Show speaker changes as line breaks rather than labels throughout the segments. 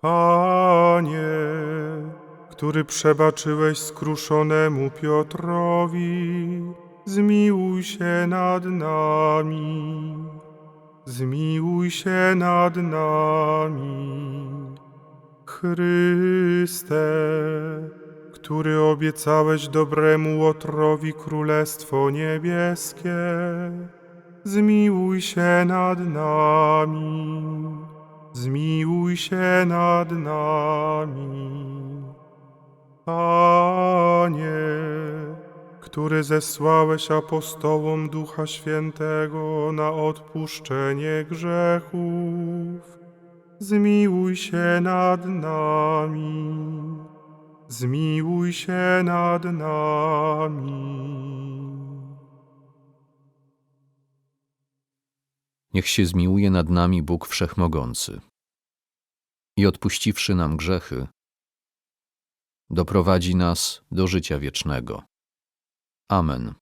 Panie, który przebaczyłeś skruszonemu Piotrowi, zmiłuj się nad nami. Zmiłuj się nad nami. Chryste, który obiecałeś dobremu Łotrowi Królestwo Niebieskie, zmiłuj się nad nami. Zmiłuj się nad nami. Panie, który zesłałeś apostołom Ducha Świętego na odpuszczenie grzechów, zmiłuj się nad nami. Zmiłuj się nad nami.
Niech się zmiłuje nad nami Bóg Wszechmogący i odpuściwszy nam grzechy, doprowadzi nas do życia wiecznego. Amen.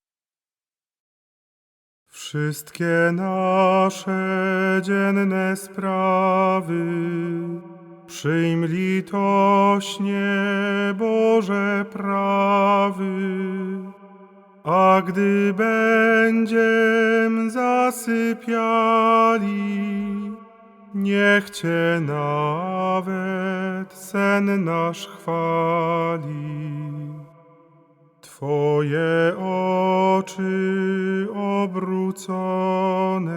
Wszystkie nasze dzienne sprawy przyjm litośnie Boże prawy, a gdy będziem zasypiali, niech Cię nawet sen nasz chwali. Twoje oczy obrócone,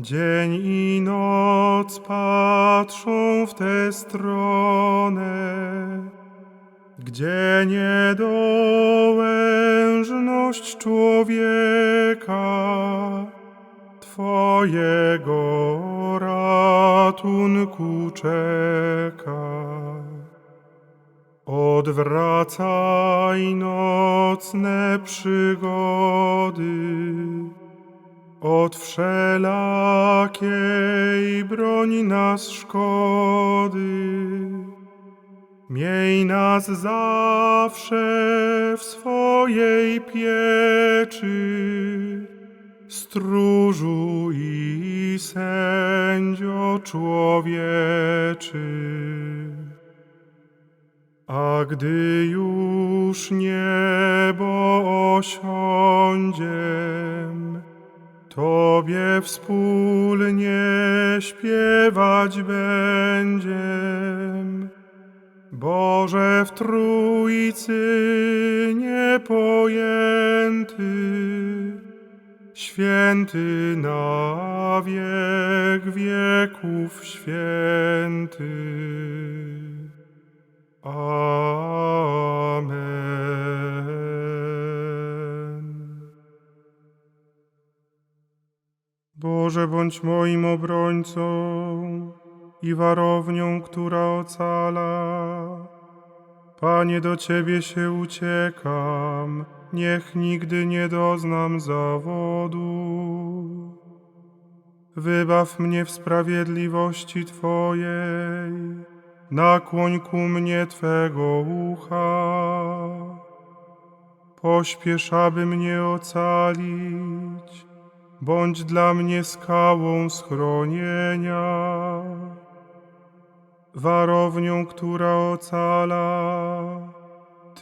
dzień i noc patrzą w tę stronę, gdzie niedołężność człowieka Twojego ratunku czeka. Odwracaj nocne przygody od wszelakiej broni nas szkody. Miej nas zawsze w swojej pieczy, stróżu i sędzio człowieczy. A gdy już niebo osiądziem, Tobie wspólnie śpiewać będziem. Boże w Trójcy niepojęty, święty na wiek wieków święty. Amen. Boże, bądź moim obrońcą i warownią, która ocala. Panie, do Ciebie się uciekam, niech nigdy nie doznam zawodu. Wybaw mnie w sprawiedliwości Twojej, nakłoń ku mnie Twego ucha. Pośpiesz, aby mnie ocalić, bądź dla mnie skałą schronienia. Warownią, która ocala,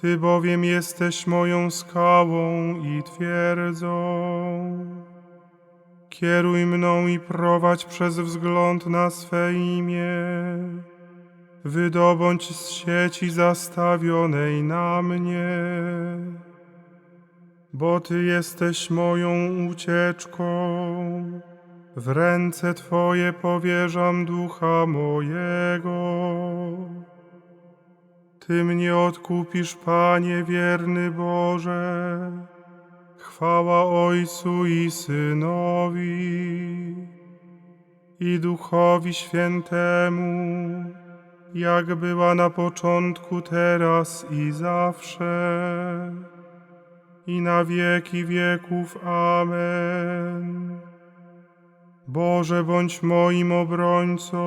Ty bowiem jesteś moją skałą i twierdzą. Kieruj mną i prowadź przez wzgląd na swe imię. Wydobądź z sieci zastawionej na mnie. bo Ty jesteś moją ucieczką. W ręce Twoje powierzam ducha mojego. Ty mnie odkupisz, Panie wierny Boże. Chwała Ojcu i Synowi i Duchowi Świętemu, jak była na początku, teraz i zawsze, i na wieki wieków. Amen. Boże, bądź moim obrońcą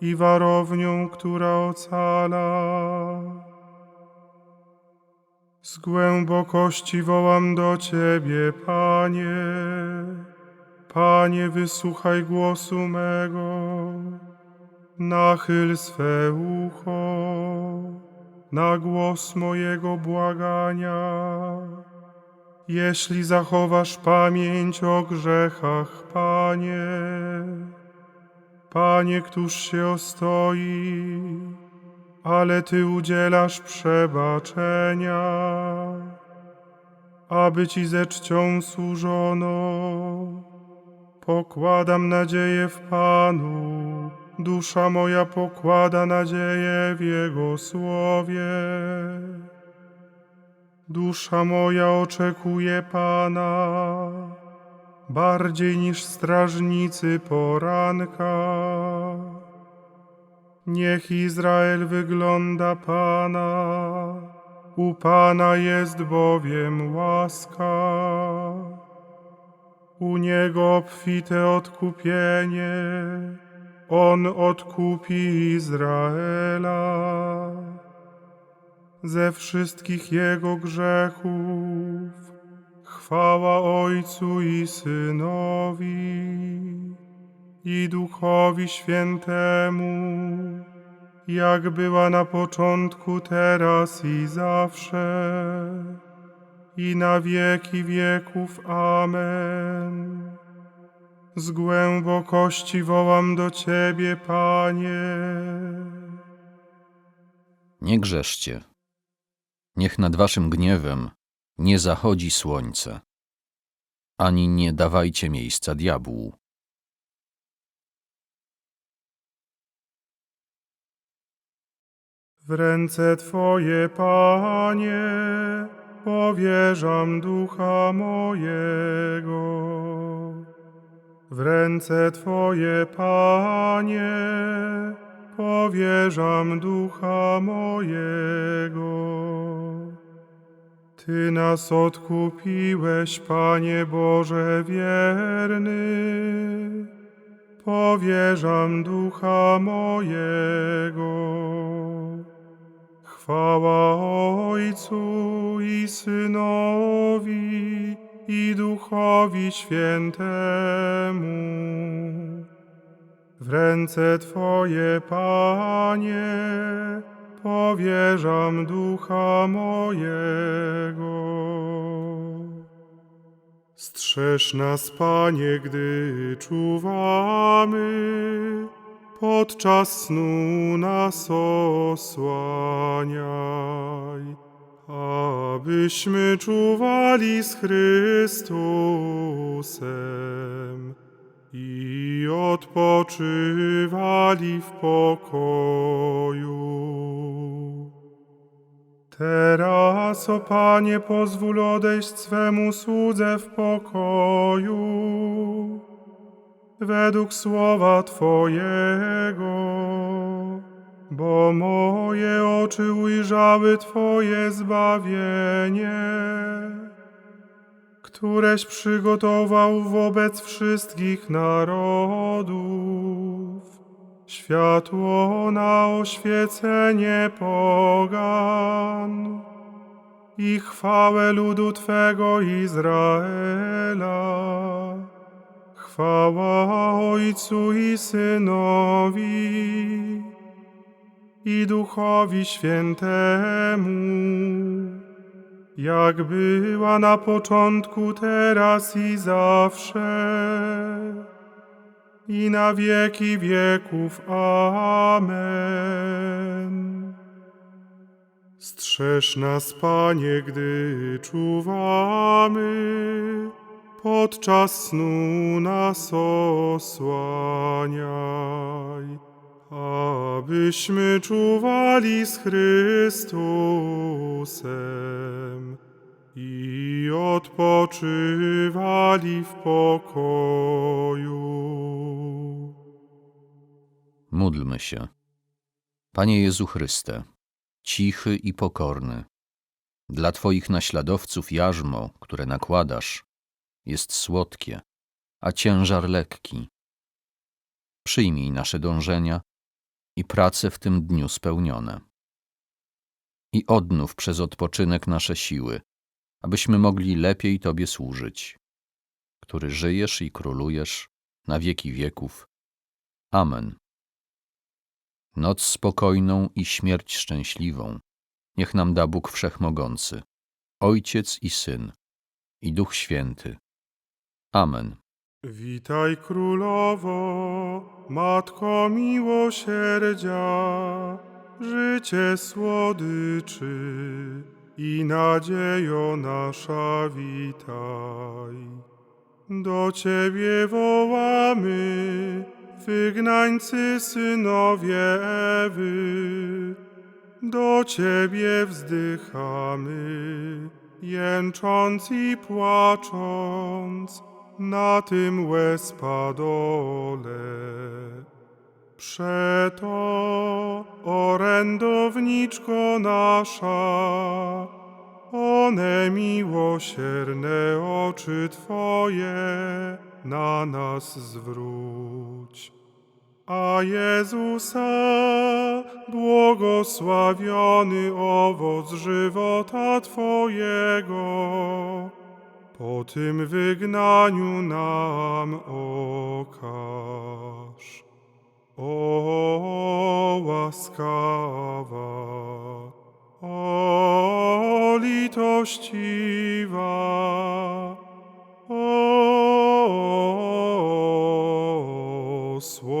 i warownią, która ocala. Z głębokości wołam do Ciebie, Panie. Panie, wysłuchaj głosu mego. Nachyl swe ucho na głos mojego błagania. Jeśli zachowasz pamięć o grzechach, Panie, Panie, któż się ostoi, ale Ty udzielasz przebaczenia, aby Ci ze czcią służono. Pokładam nadzieję w Panu, dusza moja pokłada nadzieję w Jego słowie. Dusza moja oczekuje Pana, bardziej niż strażnicy poranka. Niech Izrael wygląda Pana, u Pana jest bowiem łaska. U Niego obfite odkupienie, On odkupi Izraela ze wszystkich Jego grzechów. Chwała Ojcu i Synowi i Duchowi Świętemu, jak była na początku, teraz i zawsze, i na wieki wieków. Amen. Z głębokości wołam do Ciebie, Panie.
Nie grzeszcie. Niech nad waszym gniewem nie zachodzi słońce, ani nie dawajcie miejsca diabłu.
W ręce Twoje, Panie, powierzam ducha mojego. W ręce Twoje, Panie, powierzam ducha mojego. Ty nas odkupiłeś, Panie Boże wierny. Powierzam ducha mojego. Chwała Ojcu i Synowi i Duchowi Świętemu. W ręce Twoje, Panie, powierzam ducha mojego. Strzeż nas, Panie, gdy czuwamy, podczas snu nas osłaniaj, abyśmy czuwali z Chrystusem i odpoczywali w pokoju. Teraz, o Panie, pozwól odejść swemu słudze w pokoju, według słowa Twojego, bo moje oczy ujrzały Twoje zbawienie, któreś przygotował wobec wszystkich narodów światło na oświecenie pogan i chwałę ludu Twego Izraela. Chwała Ojcu i Synowi i Duchowi Świętemu, jak była na początku, teraz i zawsze i na wieki wieków. Amen. Strzeż nas, Panie, gdy czuwamy, podczas snu nas osłaniaj, abyśmy czuwali z Chrystusem i odpoczywali w pokoju.
Módlmy się. Panie Jezu Chryste, cichy i pokorny, dla Twoich naśladowców jarzmo, które nakładasz, jest słodkie, a ciężar lekki. Przyjmij nasze dążenia i prace w tym dniu spełnione. I odnów przez odpoczynek nasze siły, abyśmy mogli lepiej Tobie służyć, który żyjesz i królujesz na wieki wieków. Amen. Noc spokojną i śmierć szczęśliwą niech nam da Bóg Wszechmogący, Ojciec i Syn, i Duch Święty. Amen.
Witaj królowo, matko miłosierdzia, życie słodyczy i nadziejo nasza witaj. Do Ciebie wołamy, wygnańcy synowie Ewy, do Ciebie wzdychamy, jęcząc i płacząc na tym łezpadole. Przeto, orędowniczko nasza, one miłosierne oczy Twoje na nas zwróć. A Jezusa, błogosławiony owoc żywota Twojego, po tym wygnaniu nam okaż. O łaskawa, o litościwa, o słowa.